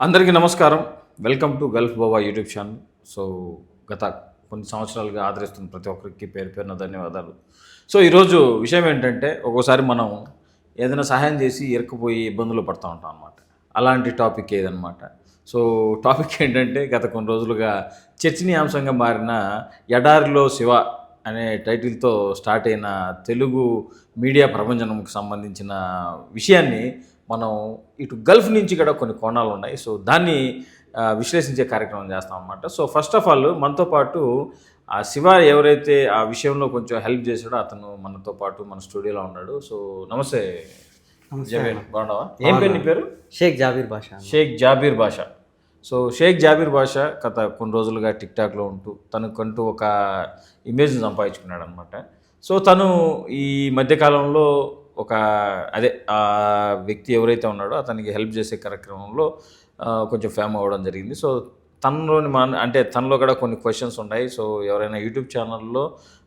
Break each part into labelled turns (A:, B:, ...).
A: అందరికీ నమస్కారం. Welcome to gulf Baba YouTube channel so గత కొన్ని సంవత్సరాలుగా ఆదరిస్తున్న ప్రతి ఒక్కరికి పేరు పేరున ధన్యవాదాలు. సో ఈరోజు విషయం ఏంటంటే ఒక్కోసారి మనం ఏదైనా సహాయం చేసి ఇరుక్కుపోయి ఇబ్బందులు పడుతూ ఉంటాం అనమాట అలాంటి టాపిక్ ఏదనమాట సో టాపిక్ ఏంటంటే గత కొన్ని రోజులుగా చర్చనీయాంశంగా మారిన ఎడారిలో శివ అనే టైటిల్తో స్టార్ట్ అయిన తెలుగు మీడియా ప్రపంచంకి సంబంధించిన విషయాన్ని మనం ఇటు గల్ఫ్ నుంచి కూడా కొన్ని కోణాలు ఉన్నాయి. సో దాన్ని విశ్లేషించే కార్యక్రమం చేస్తాం అన్నమాట. సో ఫస్ట్ ఆఫ్ ఆల్ మనతో పాటు ఆ శివ ఎవరైతే ఆ విషయంలో కొంచెం హెల్ప్ చేశాడో అతను మనతో పాటు మన స్టూడియోలో ఉన్నాడు. సో నమస్తే. బాగున్నావా? ఏం పేరు నీ పేరు?
B: షేక్ జాబీర్ భాష
A: షేక్ జాబీర్ బాషా. సో షేక్ జాబీర్ బాషా గత కొన్ని రోజులుగా టిక్టాక్లో ఉంటూ తనకంటూ ఒక ఇమేజ్ని సంపాదించుకున్నాడు అనమాట సో తను ఈ మధ్యకాలంలో ఒక అదే ఆ వ్యక్తి ఎవరైతే ఉన్నాడో అతనికి హెల్ప్ చేసే కార్యక్రమంలో కొంచెం ఫేమ్ అవ్వడం జరిగింది. సో తనలోని మన అంటే తనలో కూడా కొన్ని క్వశ్చన్స్ ఉన్నాయి. సో ఎవరైనా యూట్యూబ్ ఛానల్లో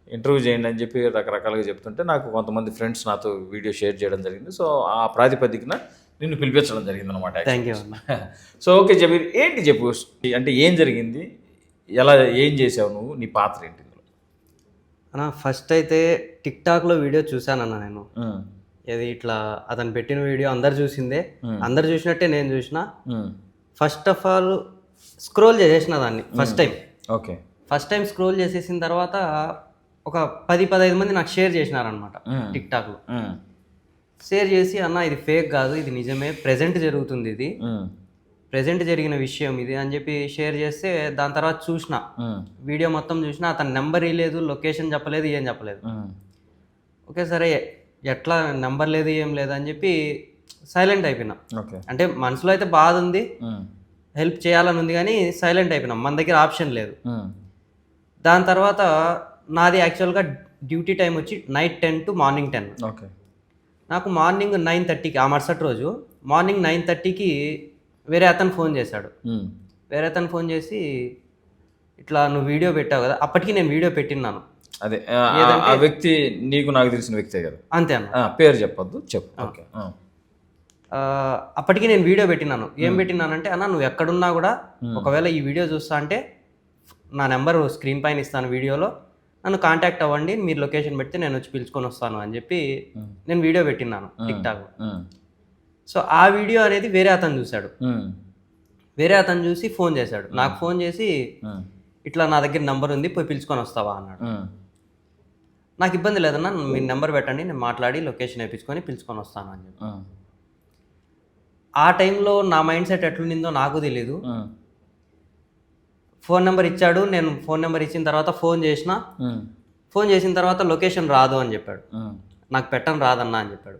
A: ఇంటర్వ్యూ చేయండి అని చెప్పి రకరకాలుగా చెప్తుంటే నాకు కొంతమంది ఫ్రెండ్స్ నాతో వీడియో షేర్ చేయడం జరిగింది. సో ఆ ప్రాతిపదికన నిన్ను పిలిపించడం జరిగింది అనమాట
B: థ్యాంక్ యూ అన్న.
A: సో ఓకే జబీర్ ఏంటి చెప్పు? అంటే ఏం జరిగింది? ఎలా ఏం చేసావు నువ్వు? నీ పాత్ర ఏంటి ఇందులో?
B: అన్న ఫస్ట్ అయితే టిక్ టాక్లో వీడియో చూశానన్న నేను. ఇది ఇట్లా అతను పెట్టిన వీడియో అందరు చూసిందే. అందరు చూసినట్టే నేను చూసిన. ఫస్ట్ ఆఫ్ ఆల్ స్క్రోల్ చేసేసిన దాన్ని first time
A: okay.
B: First time scroll చేసేసిన తర్వాత ఒక పది పదహైదు మంది నాకు షేర్ చేసినారనమాట. టిక్ టాక్లో
A: ఉమ్,
B: షేర్ చేసి అన్న ఇది ఫేక్ కాదు ఇది నిజమే ప్రెజెంట్ జరుగుతుంది ఇది. ప్రెజెంట్ జరిగిన విషయం ఇది అని చెప్పి షేర్ చేస్తే దాని తర్వాత చూసిన. వీడియో మొత్తం చూసిన అతని నెంబర్ ఇవ్వలేదు లొకేషన్ చెప్పలేదు ఏం చెప్పలేదు. ఓకే సరే ఎట్లా నెంబర్ లేదు ఏం లేదు అని చెప్పి సైలెంట్ అయిపోయినా.
A: ఓకే.
B: అంటే మనసులో అయితే బాధ ఉంది హెల్ప్ చేయాలని ఉంది కానీ సైలెంట్ అయిపోయినాం. మన దగ్గర ఆప్షన్ లేదు. దాని తర్వాత నాది యాక్చువల్గా డ్యూటీ టైం వచ్చి night ten to morning ten.
A: Okay.
B: నాకు మార్నింగ్ నైన్ థర్టీకి ఆ మరుసటి రోజు మార్నింగ్ నైన్ థర్టీకి వేరే అతను ఫోన్ చేశాడు. వేరే అతను ఫోన్ చేసి ఇట్లా నువ్వు వీడియో పెట్టావు కదా అప్పటికి నేను వీడియో పెట్టినాను
A: అదే ఆ, వ్యక్తి నీకు నాకు తెలిసిన వ్యక్తే కదా.
B: అంతే అన్న.
A: పేరు చెప్పొద్దు చెప్పు. ఓకే
B: అప్పటికి నేను వీడియో పెట్టినాను. ఏం పెట్టినానంటే అన్న నువ్వు ఎక్కడున్నా కూడా ఒకవేళ ఈ వీడియో చూస్తా అంటే నా నెంబర్ స్క్రీన్ పైన ఇస్తాను వీడియోలో. నన్ను కాంటాక్ట్ అవ్వండి మీరు లొకేషన్ పెడితే నేను వచ్చి పిలుచుకొని వస్తాను అని చెప్పి నేను వీడియో పెట్టినాను టిక్ టాక్.
A: ఉమ్,
B: సో ఆ వీడియో అనేది వేరే అతను చూశాడు. వేరే అతను చూసి ఫోన్ చేశాడు. నాకు ఫోన్ చేసి ఇట్లా నా దగ్గర నెంబర్ ఉంది పోయి పిలుచుకొని వస్తావా? అన్నాడు. నాకు ఇబ్బంది లేదన్నా మీ నెంబర్ పెట్టండి నేను మాట్లాడి లొకేషన్ వేయించుకొని పిలుచుకొని వస్తాను అని చెప్పి. ఆ. టైంలో నా మైండ్ సెట్ ఎట్లుండిందో నాకు తెలియదు ఫోన్ నెంబర్ ఇచ్చాడు నేను ఫోన్ నెంబర్ ఇచ్చిన తర్వాత ఫోన్ చేసిన ఫోన్ చేసిన తర్వాత లొకేషన్ రాదు అని చెప్పాడు. నాకు పెట్టను రాదన్నా అని చెప్పాడు.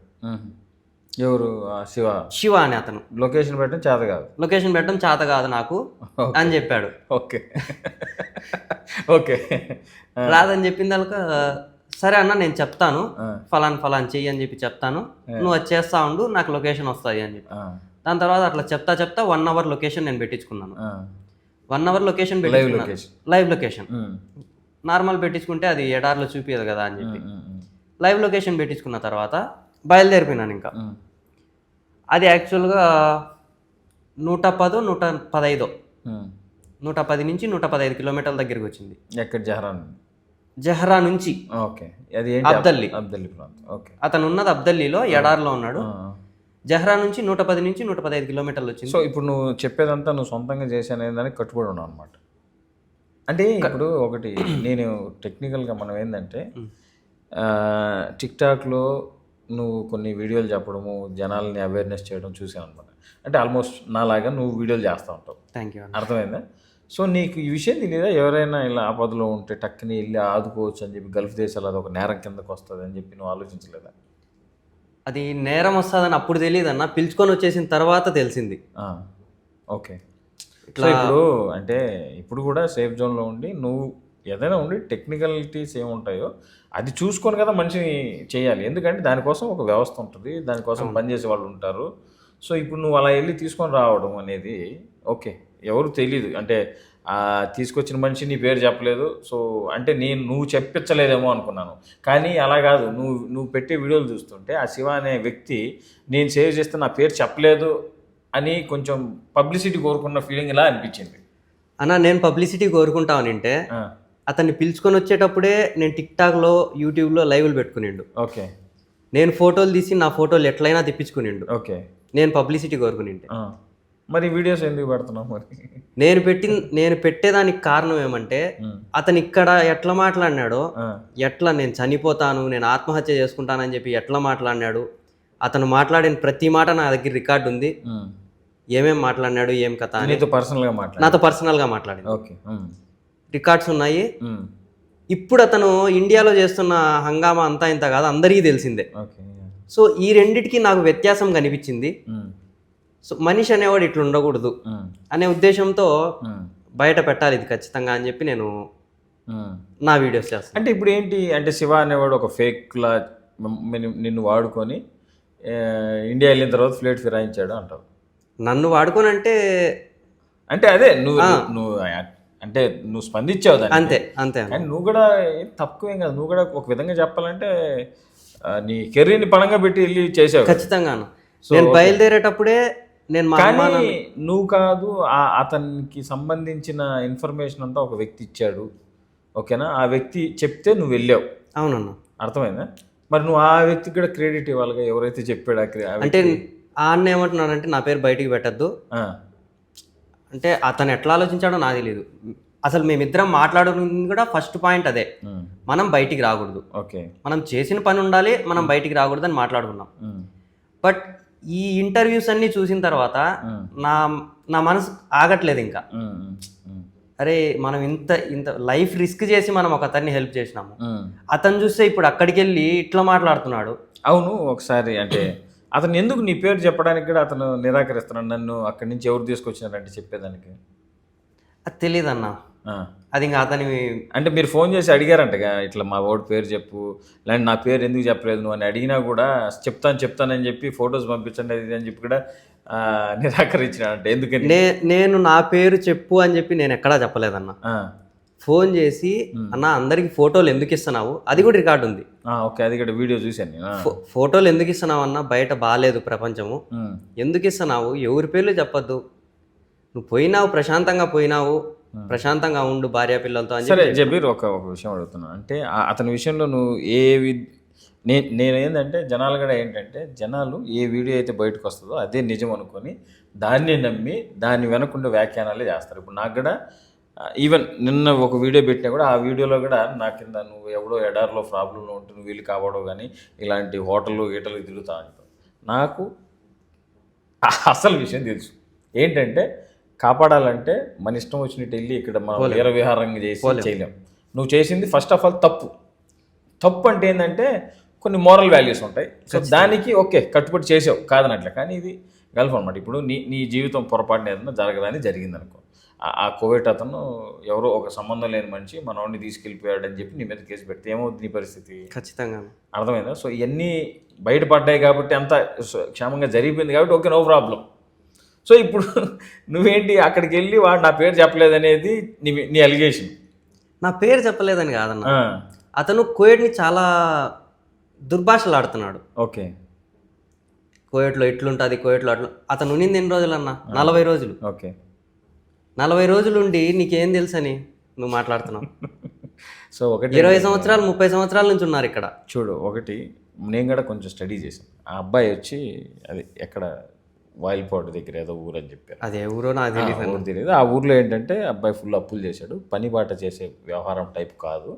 A: ఎవరు? శివ.
B: శివ అని అతను.
A: లొకేషన్ పెట్టడం చేత కాదు.
B: లొకేషన్ పెట్టడం చేత కాదు నాకు అని చెప్పాడు.
A: ఓకే. ఓకే.
B: రాదని చెప్పిన దాక సరే అన్న నేను చెప్తాను. ఫలాన్ ఫలాన్ చెయ్యి అని చెప్పి చెప్తాను. నువ్వు అది చేస్తా ఉండు నాకు లొకేషన్ వస్తుంది అని చెప్పి. దాని తర్వాత అట్లా చెప్తా చెప్తా వన్ అవర్ లొకేషన్ నేను పెట్టించుకున్నాను. వన్ అవర్ లొకేషన్
A: లైవ్
B: పెట్టించుకున్నాను.
A: లొకేషన్
B: లైవ్ లొకేషన్ నార్మల్ పెట్టించుకుంటే అది ఎడార్లో చూపించదు కదా అని చెప్పి. లైవ్ లొకేషన్ పెట్టించుకున్న తర్వాత బయలుదేరిపోయినాను ఇంకా. అది యాక్చువల్గా నూట పదో నూట పదైదో. నూట పది నుంచి నూట పదహైదు కిలోమీటర్ల దగ్గరికి వచ్చింది.
A: ఎక్కడ జహరాన్?
B: జహరా నుంచి
A: ఓకే. అది
B: అబ్దల్లి.
A: అబ్దల్లి ప్రాంతం. ఓకే.
B: అతను ఉన్నది అబ్దల్లీలో ఎడార్లో ఉన్నాడు. జహరా నుంచి నూట పది నుంచి నూట పదహైదు కిలోమీటర్లు వచ్చింది.
A: సో ఇప్పుడు నువ్వు చెప్పేదంతా నువ్వు సొంతంగా చేశానే దానికి కట్టుబడి ఉన్నావు అనమాట అంటే ఇప్పుడు ఒకటి నేను టెక్నికల్గా మనం ఏంటంటే టిక్ టాక్లో నువ్వు కొన్ని వీడియోలు చెప్పడము జనాల్ని అవేర్నెస్ చేయడం చూసాను అనమాట అంటే ఆల్మోస్ట్ నాలాగా నువ్వు వీడియోలు చేస్తూ ఉంటావు.
B: థ్యాంక్ యూ
A: అర్థమైందా? సో నీకు ఈ విషయం తెలియదా? ఎవరైనా ఇలా ఆపదలో ఉంటే టక్కుని వెళ్ళి ఆదుకోవచ్చు అని చెప్పి గల్ఫ్ దేశాలు అది ఒక నేరం కిందకు వస్తుంది అని చెప్పి నువ్వు ఆలోచించలేదా?
B: అది నేరం వస్తుందని అప్పుడు తెలియదు అన్న పిలుచుకొని వచ్చేసిన తర్వాత తెలిసింది.
A: ఓకే. సో ఇప్పుడు అంటే ఇప్పుడు కూడా సేఫ్ జోన్లో ఉండి నువ్వు ఏదైనా ఉండి టెక్నికలిటీస్ ఏముంటాయో అది చూసుకొని కదా మనిషిని చేయాలి. ఎందుకంటే దానికోసం ఒక వ్యవస్థ ఉంటుంది దానికోసం పనిచేసే వాళ్ళు ఉంటారు. సో ఇప్పుడు నువ్వు అలా వెళ్ళి తీసుకొని రావడం అనేది ఓకే. ఎవరు తెలియదు అంటే తీసుకొచ్చిన మనిషి నీ పేరు చెప్పలేదు. సో అంటే నేను నువ్వు చెప్పించలేదేమో అనుకున్నాను. కానీ అలా కాదు. నువ్వు నువ్వు పెట్టే వీడియోలు చూస్తుంటే ఆ శివ అనే వ్యక్తి నేను సేవ్ చేస్తే నా పేరు చెప్పలేదు అని కొంచెం పబ్లిసిటీ కోరుకున్న ఫీలింగ్ ఇలా అనిపించింది.
B: అన్న నేను పబ్లిసిటీ కోరుకుంటాను అంటే
A: ఆ,
B: అతన్ని పిలుచుకొని వచ్చేటప్పుడే నేను టిక్ టాక్లో యూట్యూబ్లో లైవ్లు పెట్టుకునిండు.
A: ఓకే.
B: నేను ఫోటోలు తీసి నా ఫోటోలు ఎట్లయినా తెప్పించుకునిండు.
A: ఓకే.
B: నేను పబ్లిసిటీ కోరుకునింటే.
A: మరి వీడియోస్ ఎందుకు పెడుతున్నావు మరి?
B: నేను పెట్టిన నేను పెట్టేదానికి కారణం ఏమంటే అతను ఇక్కడ ఎట్లా మాట్లాడినాడో ఎట్లా నేను చనిపోతాను నేను ఆత్మహత్య చేసుకుంటానని చెప్పి ఎట్లా మాట్లాడినాడు అతను మాట్లాడిన ప్రతి మాట నా దగ్గర రికార్డు ఉంది. ఏమేం మాట్లాడినాడు ఏం కథ
A: నీతో పర్సనల్గా మాట్లాడు.
B: నాతో పర్సనల్గా మాట్లాడింది.
A: ఓకే.
B: రికార్డ్స్ ఉన్నాయి. ఇప్పుడు అతను ఇండియాలో చేస్తున్న హంగామా అంతా ఇంత కాదు అందరికీ తెలిసిందే. సో ఈ రెండిటికి నాకు వ్యత్యాసం కనిపించింది. సో మనిషి అనేవాడు ఇట్లా ఉండకూడదు అనే ఉద్దేశంతో బయట పెట్టాలి ఇది ఖచ్చితంగా అని చెప్పి నేను. నా వీడియోస్ చేస్తాను.
A: అంటే ఇప్పుడు ఏంటి అంటే శివ అనేవాడు ఒక ఫేక్లా నిన్ను వాడుకొని ఇండియా వెళ్ళిన తర్వాత ఫ్లేట్ ఫిరాయించాడు అంటావు.
B: నన్ను వాడుకొని అంటే
A: అంటే అదే నువ్వు నువ్వు అంటే నువ్వు స్పందించావు దాన్ని
B: అంతే అంతే.
A: కానీ నువ్వు కూడా ఏం తక్కువేం కాదు. నువ్వు కూడా ఒక విధంగా చెప్పాలంటే నీ కెరీర్ని పణంగా పెట్టి వెళ్ళి చేసావు
B: ఖచ్చితంగా. నేను బయలుదేరేటప్పుడే నేను
A: కానీ నువ్వు కాదు ఆ అతనికి సంబంధించిన ఇన్ఫర్మేషన్ అంతా ఒక వ్యక్తి ఇచ్చాడు. ఓకేనా? ఆ వ్యక్తి చెప్తే నువ్వు వెళ్ళావు.
B: అవునన్న.
A: అర్థమైందా? మరి నువ్వు ఆ వ్యక్తికి కూడా క్రెడిట్ ఇవ్వాలిగా ఎవరైతే చెప్పాడు
B: అంటే
A: వ్యక్తి.
B: ఆ అన్న ఏమంటున్నానంటే నా పేరు బయటికి పెట్టద్దు. అంటే అతను ఎట్లా ఆలోచించాడో నాకు తెలియదు అసలు మేమిద్దరం మాట్లాడుకుంది కూడా ఫస్ట్ పాయింట్ అదే. మనం బయటికి రాకూడదు.
A: ఓకే.
B: మనం చేసిన పని ఉండాలి మనం బయటికి రాకూడదు అని మాట్లాడుకున్నాం. బట్ ఈ ఇంటర్వ్యూస్ అన్ని చూసిన తర్వాత నా నా మనసు ఆగట్లేదు ఇంకా. అరే మనం ఇంత ఇంత లైఫ్ రిస్క్ చేసి మనం ఒక అతన్ని హెల్ప్ చేసినాము. అతను చూస్తే ఇప్పుడు అక్కడికి వెళ్ళి ఇట్లా మాట్లాడుతున్నాడు.
A: అవును ఒకసారి అంటే అతను ఎందుకు నీ పేరు చెప్పడానికి కూడా అతను నిరాకరిస్తున్నాడు? నన్ను అక్కడి నుంచి ఎవరు తీసుకొచ్చినారంటే చెప్పేదానికి?
B: అది తెలియదు అన్న. అది ఇంకా అతని
A: అంటే మీరు ఫోన్ చేసి అడిగారంటగా ఇట్లా మా వాడి పేరు చెప్పు లేదంటే నా పేరు ఎందుకు చెప్పలేదు నువ్వు అని అడిగినా కూడా చెప్తాను చెప్తానని చెప్పి ఫొటోస్ పంపించండి అది అని చెప్పి కూడా ఆ, నిరాకరించినాడంట. ఎందుకని?
B: నే నేను నా పేరు చెప్పు అని చెప్పి నేను ఎక్కడా చెప్పలేదన్న. ఫోన్ చేసి అన్న అందరికి ఫోటోలు ఎందుకు ఇస్తున్నావు? అది కూడా రికార్డు ఉంది.
A: ఓకే అది కూడా వీడియో చూశాను నేను.
B: ఫోటోలు ఎందుకు ఇస్తున్నావు అన్న బయట బాగాలేదు ప్రపంచము. ఎందుకు ఇస్తున్నావు? ఎవరి పేర్లు చెప్పొద్దు. నువ్వు పోయినావు ప్రశాంతంగా పోయినావు. ప్రశాంతంగా ఉండు భార్య పిల్లలతో అని
A: సరే జబీర్ ఒక ఒక విషయం అడుగుతున్నాను అంటే అతని విషయంలో నువ్వు ఏ వి నే నేను ఏంటంటే జనాలు కూడా ఏంటంటే జనాలు ఏ వీడియో అయితే బయటకు వస్తుందో అదే నిజం అనుకొని దాన్ని నమ్మి దాని వెనకుండే వ్యాఖ్యానాలే చేస్తారు. ఇప్పుడు నాకు కూడా ఈవెన్ నిన్న ఒక వీడియో పెట్టినా కూడా ఆ వీడియోలో కూడా నా కింద నువ్వు ఎవడో ఎడార్లో ప్రాబ్లంలో ఉంటే నువ్వు వీళ్ళు కావడో కానీ ఇలాంటి హోటళ్ళు గీటలు తిరుగుతా అంటావు. నాకు అసలు విషయం తెలుసు. ఏంటంటే కాపాడాలంటే మన ఇష్టం వచ్చినట్టు వెళ్ళి ఇక్కడ మనం వీర విహారంగా చేసి చేయలేం. నువ్వు చేసింది ఫస్ట్ ఆఫ్ ఆల్ తప్పు. తప్పు అంటే ఏంటంటే కొన్ని మోరల్ వాల్యూస్ ఉంటాయి. సో దానికి ఓకే కట్టుబడి చేసావు. కాదనట్లే. కానీ ఇది గల్ఫ్ అనమాట ఇప్పుడు నీ నీ జీవితం పొరపాటున ఏదైనా జరగదని జరిగింది అనుకో ఆ- కోవిడ్ అతను ఎవరో ఒక సంబంధం లేని మనిషి మనోడిని తీసుకెళ్ళిపోయాడు అని చెప్పి నీ మీద కేసు పెడితే ఏమవుతుంది నీ పరిస్థితి?
B: ఖచ్చితంగా.
A: అర్థమైందా? సో ఇవన్నీ బయటపడ్డాయి కాబట్టి అంత క్షేమంగా జరిగిపోయింది కాబట్టి ఓకే నో ప్రాబ్లం సో ఇప్పుడు నువ్వేంటి అక్కడికి వెళ్ళి వాడు నా పేరు చెప్పలేదనేది నీ నీ అలిగేషన్
B: నా పేరు చెప్పలేదని కాదన్న. అతను కోయడ్ని చాలా దుర్భాషలు ఆడుతున్నాడు.
A: ఓకే.
B: కోయట్లో ఇట్లుంటుంది కోయట్లో అట్లా. అతను ఉన్నింది ఎన్ని రోజులు అన్న నలభై రోజులు.
A: ఓకే.
B: నలభై రోజులు ఉండి నీకేం తెలుసని నువ్వు మాట్లాడుతున్నావు.
A: సో ఒకటి
B: ఇరవై సంవత్సరాలు ముప్పై సంవత్సరాల నుంచి ఉన్నారు ఇక్కడ.
A: చూడు ఒకటి నేను కూడా కొంచెం స్టడీ చేశాను. ఆ అబ్బాయి వచ్చి అది ఎక్కడ వాయిల్పాడు దగ్గర ఏదో ఊరు అని చెప్పారు.
B: అదే ఊరో నాకు తెలియదు
A: ఆ ఊరు తెలియదు ఆ ఊర్లో ఏంటంటే అబ్బాయి ఫుల్ అప్పులు చేశాడు. పని బాట చేసే వ్యవహారం టైప్ కాదు.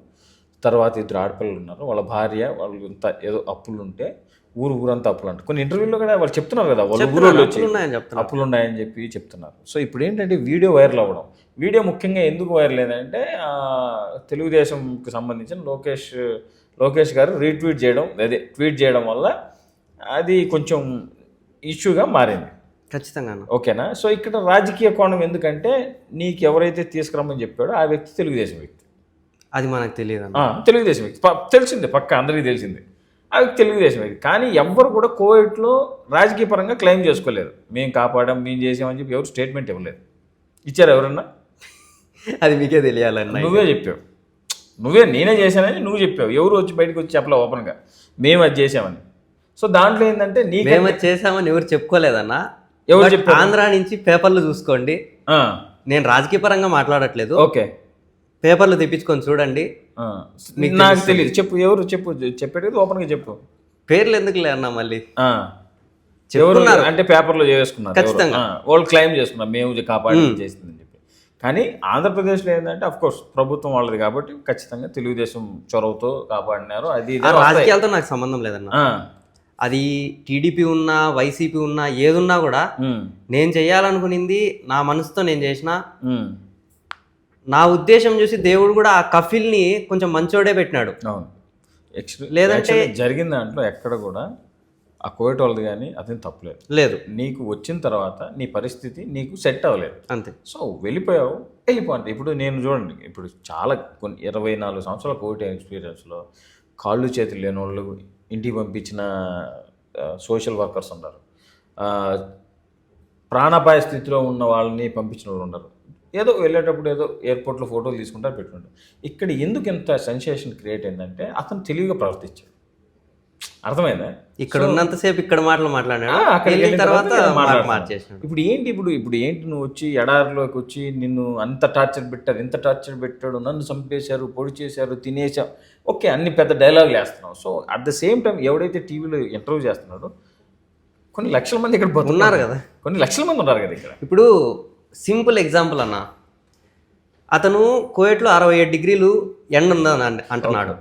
A: తర్వాత ఇద్దరు ఆడపిల్లలు ఉన్నారు. వాళ్ళ భార్య వాళ్ళు ఇంత ఏదో అప్పులు ఉంటే ఊరు ఊరంతా అప్పులు అంటారు కొన్ని ఇంటర్వ్యూలో కూడా వాళ్ళు చెప్తున్నారు కదా వాళ్ళ ఊరు వచ్చి
B: అప్పులు ఉన్నాయని
A: చెప్పి చెప్తున్నారు. సో ఇప్పుడు ఏంటంటే వీడియో వైరల్ అవ్వడం. వీడియో ముఖ్యంగా ఎందుకు వైరల్ అయిందంటే తెలుగుదేశంకి సంబంధించిన లోకేష్ లోకేష్ గారు రీట్వీట్ చేయడం అదే ట్వీట్ చేయడం వల్ల అది కొంచెం ఇష్యూగా మారింది.
B: ఖచ్చితంగా
A: ఓకేనా? సో ఇక్కడ రాజకీయ కోణం ఎందుకంటే నీకు ఎవరైతే తీసుకురమ్మని చెప్పాడో ఆ వ్యక్తి తెలుగుదేశం వ్యక్తి.
B: అది మనకు తెలియదు
A: తెలుగుదేశం వ్యక్తి. తెలిసిందే పక్క అందరికీ తెలిసిందే. ఆ వ్యక్తి తెలుగుదేశం వ్యక్తి. కానీ ఎవ్వరు కూడా కోవిడ్లో రాజకీయ పరంగా క్లెయిమ్ చేసుకోలేదు మేము కాపాడాం మేము చేసామని చెప్పి ఎవరు స్టేట్మెంట్ ఇవ్వలేదు. ఇచ్చారు ఎవరన్నా?
B: అది మీకే తెలియాలన్న
A: నువ్వే చెప్పావు. నువ్వే నేనే చేశానని నువ్వు చెప్పావు. ఎవరు వచ్చి బయటకు వచ్చి చెప్పలే ఓపెన్గా మేము అది చేసామని. సో దాంట్లో ఏంటంటే
B: మేము చేసామని ఎవరు చెప్పుకోలేదన్న.
A: ఎవరు
B: ఆంధ్ర నుంచి పేపర్లు చూసుకోండి. నేను రాజకీయ పరంగా మాట్లాడట్లేదు.
A: ఓకే.
B: పేపర్లు తెప్పించుకొని చూడండి.
A: నాకు తెలియదు చెప్పు ఎవరు చెప్పు చెప్పేది ఓపెన్గా చెప్పు.
B: పేర్లు ఎందుకు అన్న మళ్ళీ.
A: ఎవరు అంటే పేపర్లో చేసుకున్నారు?
B: ఖచ్చితంగా.
A: వాళ్ళు క్లెయిమ్ చేసుకున్నారు మేము కాపాడి చేసిందని చెప్పి. కానీ ఆంధ్రప్రదేశ్లో ఏంటంటే అఫ్ కోర్స్ ప్రభుత్వం వాళ్ళది కాబట్టి ఖచ్చితంగా తెలుగుదేశం చొరవతో కాపాడినారు. అది.
B: రాజకీయాలతో నాకు సంబంధం లేదన్న. అది టీడీపీ ఉన్నా వైసీపీ ఉన్నా ఏదున్నా కూడా నేను చేయాలనుకునింది నా మనసుతో నేను చేసిన. నా ఉద్దేశం చూసి దేవుడు కూడా ఆ కఫిల్ని కొంచెం మంచోడే పెట్టినాడు. లేదంటే-
A: జరిగిన దాంట్లో ఎక్కడ కూడా ఆ కోవిడ్ వాళ్ళది కానీ అతని తప్పులేదు
B: లేదు.
A: నీకు వచ్చిన తర్వాత నీ పరిస్థితి నీకు సెట్ అవ్వలేదు.
B: అంతే.
A: సో వెళ్ళిపోయావు వెళ్ళిపో అంటే ఇప్పుడు నేను చూడండి ఇప్పుడు చాలా కొన్ని ఇరవై నాలుగు సంవత్సరాల కోవిడ్ ఎక్స్పీరియన్స్లో కాళ్ళు చేతులు లేని వాళ్ళు ఇంటికి పంపించిన సోషల్ వర్కర్స్ ఉన్నారు ప్రాణాపాయ స్థితిలో ఉన్న వాళ్ళని పంపించిన వాళ్ళు ఉన్నారు ఏదో వెళ్ళేటప్పుడు ఏదో ఎయిర్పోర్ట్లో ఫోటోలు తీసుకుంటారు పెట్టుకుంటారు. ఇక్కడ ఎందుకు ఇంత సెన్సేషన్ క్రియేట్ అయిందంటే అతను తెలివిగా ప్రవర్తించాడు. అర్థమైందా?
B: ఇక్కడ ఉన్నంతసేపు ఇక్కడ మాటలు మాట్లాడాడు వెళ్ళిన తర్వాత
A: ఇప్పుడు ఏంటి ఇప్పుడు ఇప్పుడు ఏంటి నువ్వు వచ్చి ఎడారిలోకి వచ్చి నిన్ను అంత టార్చర్ పెట్టారు ఇంత టార్చర్ పెట్టాడు నన్ను చంపేశారు పొడి చేశారు తినేశాం. ఓకే అన్ని పెద్ద డైలాగులు వేస్తున్నావు. So at the same time ఎవడైతే టీవీలో ఇంటర్వ్యూ చేస్తున్నాడో కొన్ని లక్షల మంది ఇక్కడ.
B: ఉన్నారు కదా.
A: కొన్ని లక్షల మంది ఉన్నారు కదా ఇక్కడ.
B: ఇప్పుడు సింపుల్ ఎగ్జాంపుల్ అన్న. అతను కోయట్లో అరవై ఏడు డిగ్రీలు ఎండ ఉందని అంటున్నాడు.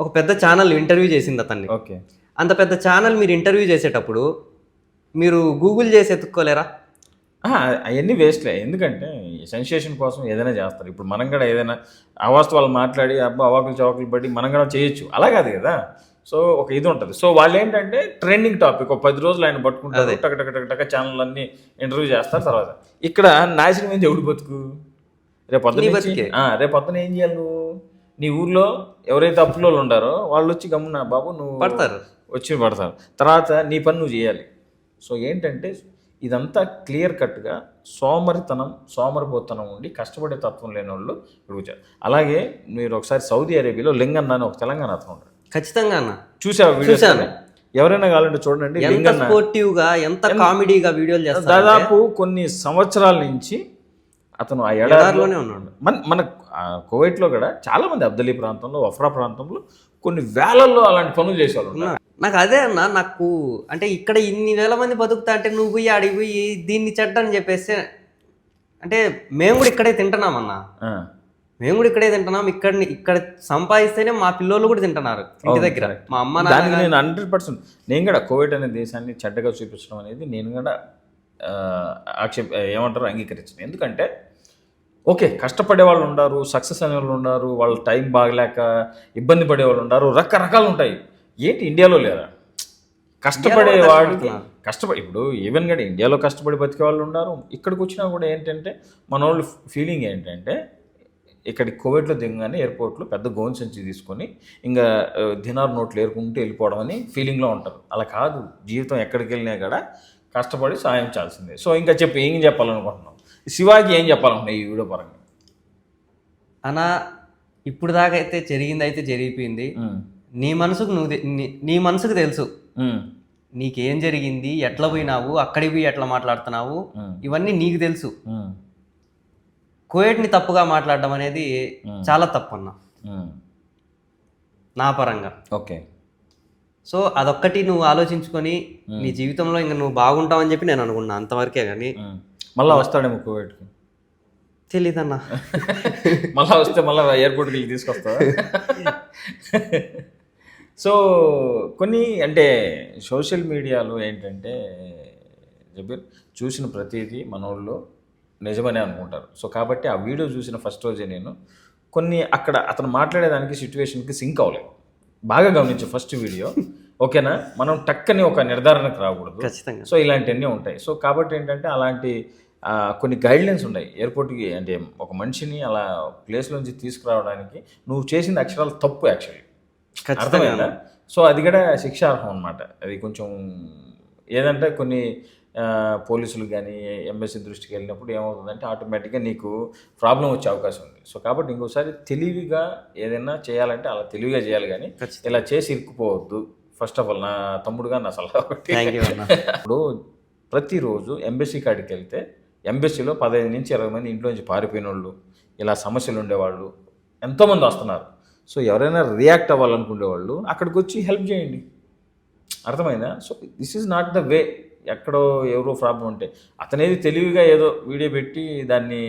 B: ఒక పెద్ద ఛానల్ ఇంటర్వ్యూ చేసింది అతన్ని.
A: ఓకే.
B: అంత పెద్ద ఛానల్ మీరు ఇంటర్వ్యూ చేసేటప్పుడు మీరు గూగుల్ చేసి ఎత్తుక్కోలేరా?
A: అవన్నీ వేస్ట్లే ఎందుకంటే సెన్సేషన్ కోసం ఏదైనా చేస్తారు. ఇప్పుడు మనం కూడా ఏదైనా అవాస్తవాలు మాట్లాడి అబ్బా అవాకులు చవాకులు పడి మనం కూడా చేయొచ్చు. అలా కాదు కదా. సో ఒక ఇది ఉంటుంది. సో వాళ్ళు ఏంటంటే ట్రెండింగ్ టాపిక్ ఒక పది రోజులు ఆయన పట్టుకుంటారు టక టక టక టక ఛానల్ అన్ని ఇంటర్వ్యూ చేస్తారు తర్వాత. ఇక్కడ నాశనం ఏంది ఎవడు బతుకు? రేపు పొద్దున రేపు పొద్దున ఏం చేయాలి నువ్వు? నీ ఊర్లో ఎవరైతే అప్పులో ఉండారో వాళ్ళు వచ్చి గమ్మున బాబు నువ్వు
B: పడతారు.
A: వచ్చి పడతారు. తర్వాత నీ పని నువ్వు చేయాలి. సో ఏంటంటే ఇదంతా క్లియర్ కట్గా సోమరితనం సోమరిపోతనం ఉండి కష్టపడే తత్వం లేని వాళ్ళు వచ్చారు అలాగే మీరు ఒకసారి సౌదీ అరేబియాలో లింగన్న అని ఒక తెలంగాణ అతను ఉంటాడు.
B: ఖచ్చితంగా అన్న.
A: చూసావా వీడియోస్
B: చూశాను.
A: ఎవరైనా కావాలంటే చూడండి
B: ఎంత ఎంత కామెడీగా వీడియోలు చేస్తారు
A: దాదాపు కొన్ని సంవత్సరాల నుంచి అతను ఆ
B: ఎడారిలోనే ఉన్నాడు.
A: మన మన కువైట్లో కూడా చాలా మంది అబ్దలీ ప్రాంతంలో వఫ్రా ప్రాంతంలో కొన్ని వేలల్లో అలాంటి పనులు చేసేవాళ్ళు.
B: నాకు అదే అన్న నాకు అంటే ఇక్కడ ఇన్ని వేల మంది బతుకుతా అంటే నువ్వు పోయి ఆడికి పోయి దీన్ని చెడ్డ అని చెప్పేస్తే అంటే మేము కూడా ఇక్కడే తింటున్నాం అన్న.
A: ఆ,
B: మేము కూడా ఇక్కడే తింటున్నాం ఇక్కడ ఇక్కడ సంపాదిస్తేనే మా పిల్లోళ్ళు కూడా తింటున్నారు ఇంటి దగ్గర. మా అమ్మ
A: నేను హండ్రెడ్ పర్సెంట్ నేను కూడా కోవిడ్ అనే దేశాన్ని చెడ్డగా చూపించడం అనేది నేను కూడా ఆక్షేప ఏమంటారు అంగీకరించను. ఎందుకంటే ఓకే కష్టపడే వాళ్ళు ఉన్నారు సక్సెస్ అనే వాళ్ళు ఉన్నారు వాళ్ళ టైం బాగలేక ఇబ్బంది పడే వాళ్ళు ఉన్నారు రకరకాలు ఉంటాయి. ఏంటి ఇండియాలో లేదా కష్టపడే వాడికి. కష్టపడి ఇప్పుడు ఈవెన్ కూడా ఇండియాలో కష్టపడి బతికే వాళ్ళు ఉన్నారు ఇక్కడికి వచ్చినా కూడా ఏంటంటే మన వాళ్ళు ఫీలింగ్ ఏంటంటే ఇక్కడికి కోవిడ్లో దిగగానే ఎయిర్పోర్ట్లో పెద్ద గోన్ సంచి తీసుకొని ఇంకా దినార్ నోట్లు ఏరుకుంటూ వెళ్ళిపోవడం అని ఫీలింగ్లో ఉంటారు. అలా కాదు. జీవితం ఎక్కడికి వెళ్ళినా కూడా కష్టపడి సాయం చేయాల్సిందే సో ఇంకా చెప్పు ఏం చెప్పాలనుకుంటున్నాం శివాకి ఏం చెప్పాలనుకున్నావు ఈ వీడియో పరంగా?
B: అన్న ఇప్పుడు దాకా అయితే జరిగింది అయితే జరిగిపోయింది. నీ మనసుకు నువ్వు తె- నీ- నీ మనసుకు తెలుసు. నీకేం జరిగింది ఎట్లా పోయినావు అక్కడికి పోయి ఎట్లా మాట్లాడుతున్నావు ఇవన్నీ నీకు తెలుసు. కోయట్ని తప్పుగా మాట్లాడడం అనేది చాలా తప్పు అన్న. నా పరంగా.
A: ఓకే.
B: సో అదొక్కటి నువ్వు ఆలోచించుకొని నీ జీవితంలో ఇంకా నువ్వు బాగుంటావని చెప్పి నేను అనుకున్నా అంతవరకే కానీ.
A: మళ్ళా వస్తాడేమో కోవిడ్కి
B: తెలీదన్నా.
A: మళ్ళా వస్తే మళ్ళీ ఎయిర్పోర్ట్కి వెళ్ళి తీసుకొస్తావా? సో కొన్ని అంటే సోషల్ మీడియాలో ఏంటంటే జబీర్ చూసిన ప్రతిదీ మనోళ్ళు నిజమనే అనుకుంటారు. సో కాబట్టి ఆ వీడియో చూసిన ఫస్ట్ రోజే నేను కొన్ని అక్కడ అతను మాట్లాడేదానికి సిచ్యువేషన్కి సింక్ అవ్వలేదు. బాగా గమనించు ఫస్ట్ వీడియో ఓకేనా? మనం టక్కని ఒక నిర్ధారణకు రాకూడదు.
B: ఖచ్చితంగా.
A: సో ఇలాంటివన్నీ ఉంటాయి. సో కాబట్టి ఏంటంటే అలాంటి కొన్ని గైడ్లైన్స్ ఉన్నాయి. ఎయిర్పోర్ట్కి అంటే ఒక మనిషిని అలా ప్లేస్లోంచి తీసుకురావడానికి నువ్వు చేసిన అక్షరాలు తప్పు యాక్చువల్లీ అర్థమైందా? సో అది కూడా శిక్షార్హం అనమాట అది కొంచెం ఏదంటే కొన్ని పోలీసులు కానీ ఎంబసీ దృష్టికి వెళ్ళినప్పుడు ఏమవుతుందంటే ఆటోమేటిక్గా నీకు ప్రాబ్లం వచ్చే అవకాశం ఉంది. సో కాబట్టి ఇంకోసారి తెలివిగా ఏదైనా చేయాలంటే అలా తెలివిగా చేయాలి కానీ. ఇలా చేసి ఇరుక్కుపోవద్దు. ఫస్ట్ ఆఫ్ ఆల్ నా తమ్ముడుగా నా సలహా ఒకటి. ఇప్పుడు ప్రతిరోజు ఎంబసీ కాడికి వెళ్తే ఎంబసీలో పదహైదు నుంచి ఇరవై మంది ఇంట్లో నుంచి పారిపోయిన వాళ్ళు ఇలా సమస్యలు ఉండేవాళ్ళు ఎంతోమంది వస్తున్నారు. సో ఎవరైనా రియాక్ట్ అవ్వాలనుకునే వాళ్ళు అక్కడికి వచ్చి హెల్ప్ చేయండి. అర్థమైందా? So this is not the way ఎక్కడో ఎవరో ప్రాబ్లం ఉంటే అతనేది తెలివిగా ఏదో వీడియో పెట్టి దాన్ని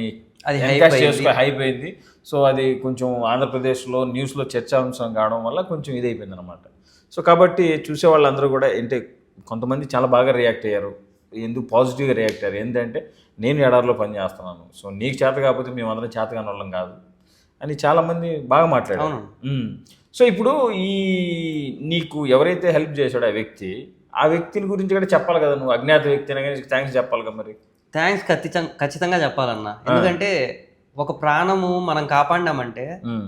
B: అది.
A: చేసుకో హైప్ అయింది. సో అది కొంచెం ఆంధ్రప్రదేశ్లో న్యూస్లో చర్చాంశం కావడం వల్ల కొంచెం ఇది అయిపోయింది అనమాట సో కాబట్టి చూసే వాళ్ళందరూ కూడా ఏంటి కొంతమంది చాలా బాగా రియాక్ట్ అయ్యారు. ఎందుకు పాజిటివ్గా రియాక్ట్ అయ్యారు? ఏంటంటే నేను ఎడారిలో పని చేస్తున్నాను. సో నీకు చేత కాకపోతే మేమందరం చేత కాని వాళ్ళం కాదు అని చాలామంది బాగా మాట్లాడారు. సో ఇప్పుడు ఈ నీకు ఎవరైతే హెల్ప్ చేశాడో ఆ వ్యక్తి ఆ వ్యక్తిని గురించి కూడా చెప్పాలి కదా నువ్వు. అజ్ఞాత వ్యక్తి అయినా కానీ థ్యాంక్స్ చెప్పాలి కదా మరి.
B: థ్యాంక్స్ ఖచ్చితంగా ఖచ్చితంగా చెప్పాలన్నా. ఎందుకంటే ఒక ప్రాణము మనం కాపాడినామంటే
A: మ్మ్.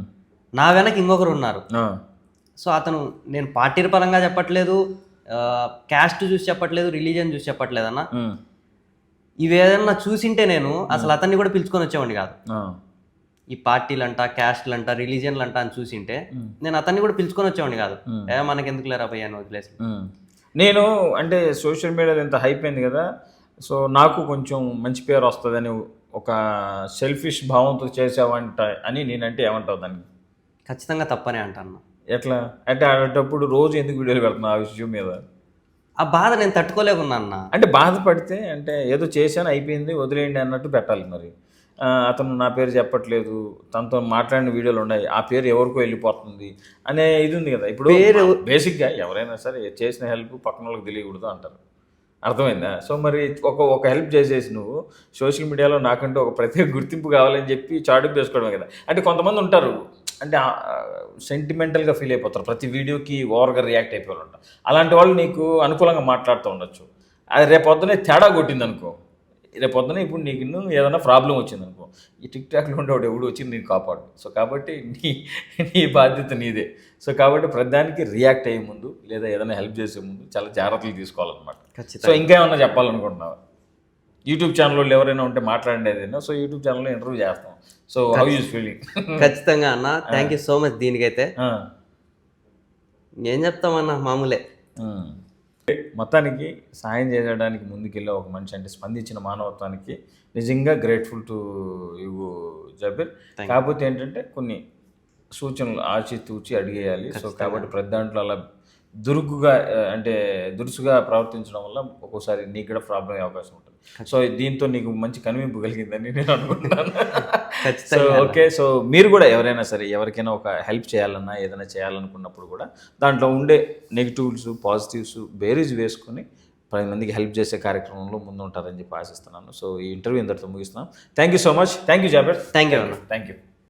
B: నా వెనక ఇంకొకరు ఉన్నారు. సో అతను నేను పార్టీ పరంగా చెప్పట్లేదు క్యాస్ట్ చూసి చెప్పట్లేదు రిలీజియన్ చూసి చెప్పట్లేదు అన్న.
A: మ్మ్.
B: ఇవి ఏదన్నా చూసింటే నేను అసలు అతన్ని కూడా పిలుచుకొని వచ్చేవాడిని కాదు. ఈ పార్టీలంట క్యాస్ట్లంట రిలీజియన్లంట అని చూసింటే నేను అతన్ని కూడా పిలుచుకొని వచ్చేవాడిని కాదు. ఏ మనకి ఎందుకు లేరా భయ్యా అని వదిలేసి.
A: నేను అంటే సోషల్ మీడియాలో ఇంత హైప్ అయింది కదా సో నాకు కొంచెం మంచి పేరు వస్తుందని ఒక సెల్ఫిష్ భావంతో చేసావంట అని నేనంటే ఏమంటావు దానికి?
B: ఖచ్చితంగా తప్పనే అంటాను.
A: ఎట్లా? అంటే అటప్పుడు రోజు ఎందుకు వీడియోలు పెడుతున్నావు ఆ విషయం మీద?
B: ఆ బాధ నేను తట్టుకోలేకున్నా అన్న
A: అంటే బాధపడితే అంటే ఏదో చేశాను అయిపోయింది వదిలేయండి అన్నట్టు పెట్టాలి మరి. అతను నా పేరు చెప్పట్లేదు తనతో మాట్లాడిన వీడియోలు ఉన్నాయి ఆ పేరు ఎవరికో వెళ్ళిపోతుంది అనే ఇది ఉంది కదా. ఇప్పుడు బేసిక్గా ఎవరైనా సరే చేసిన హెల్ప్ పక్కన వాళ్ళకి తెలియకూడదు అంటారు. అర్థమైందా? సో మరి ఒక ఒక హెల్ప్ చేసేసి నువ్వు సోషల్ మీడియాలో నాకంటూ ఒక ప్రత్యేక గుర్తింపు కావాలని చెప్పి చాటుకు చేసుకోవడమే కదా. అంటే కొంతమంది ఉంటారు అంటే సెంటిమెంటల్గా ఫీల్ అయిపోతారు. ప్రతి వీడియోకి ఓవర్గా రియాక్ట్ అయిపోయి ఉంటారు. అలాంటి వాళ్ళు నీకు అనుకూలంగా మాట్లాడుతూ ఉండొచ్చు. అది రేపొద్దునే తేడా కొట్టింది అనుకో రేపొద్దున ఇప్పుడు నీకు ఇన్ను ఏదైనా ప్రాబ్లం వచ్చింది అనుకో ఈ టిక్ టాక్లో ఉండేవాడు ఎవడు వచ్చి నేను కాపాడు. సో కాబట్టి నీ నీ బాధ్యత నీదే. సో కాబట్టి ప్రతిదానికి రియాక్ట్ అయ్యే ముందు లేదా ఏదైనా హెల్ప్ చేసే ముందు చాలా జాగ్రత్తలు తీసుకోవాలన్నమాట. సో ఇంకా ఏమన్నా చెప్పాలనుకుంటున్నావా? యూట్యూబ్ ఛానల్లో ఎవరైనా ఉంటే మాట్లాడేది సో యూట్యూబ్ ఛానల్లో ఇంటర్వ్యూ చేస్తాం. సో హౌ యూస్ ఫీలింగ్
B: ఖచ్చితంగా అన్న. థ్యాంక్ యూ సో మచ్ దీనికైతే. ఏం చెప్తామన్నా? మామూలే.
A: మొత్తానికి సాయం చేయడానికి ముందుకెళ్ళే ఒక మనిషి అంటే స్పందించిన మానవత్వానికి నిజంగా గ్రేట్ఫుల్ టు యూ జబీర్ కాకపోతే ఏంటంటే కొన్ని సూచనలు ఆచి తూచి అడిగేయాలి. సో కాబట్టి ప్రతి దాంట్లో అలా దురుకుగా ఆ, అంటే దురుసుగా ప్రవర్తించడం వల్ల ఒక్కోసారి నీకు కూడా ప్రాబ్లం అయ్యే అవకాశం ఉంటుంది. సో దీంతో నీకు మంచి కనువింపు కలిగిందని నేను అనుకుంటున్నాను. సో ఓకే సో మీరు కూడా ఎవరైనా సరే ఎవరికైనా ఒక హెల్ప్ చేయాలన్నా ఏదైనా చేయాలనుకున్నప్పుడు కూడా దాంట్లో ఉండే నెగిటివ్స్ పాజిటివ్స్ బేరీజ్ వేసుకొని పది మందికి హెల్ప్ చేసే కార్యక్రమంలో ముందు ఉంటారని చెప్పి ఆశిస్తున్నాను. సో ఈ ఇంటర్వ్యూ ఇంతటితో ముగిస్తున్నాం. Thank you so much thank you జాబెట్
B: thank you అన్న
A: థ్యాంక్ యూ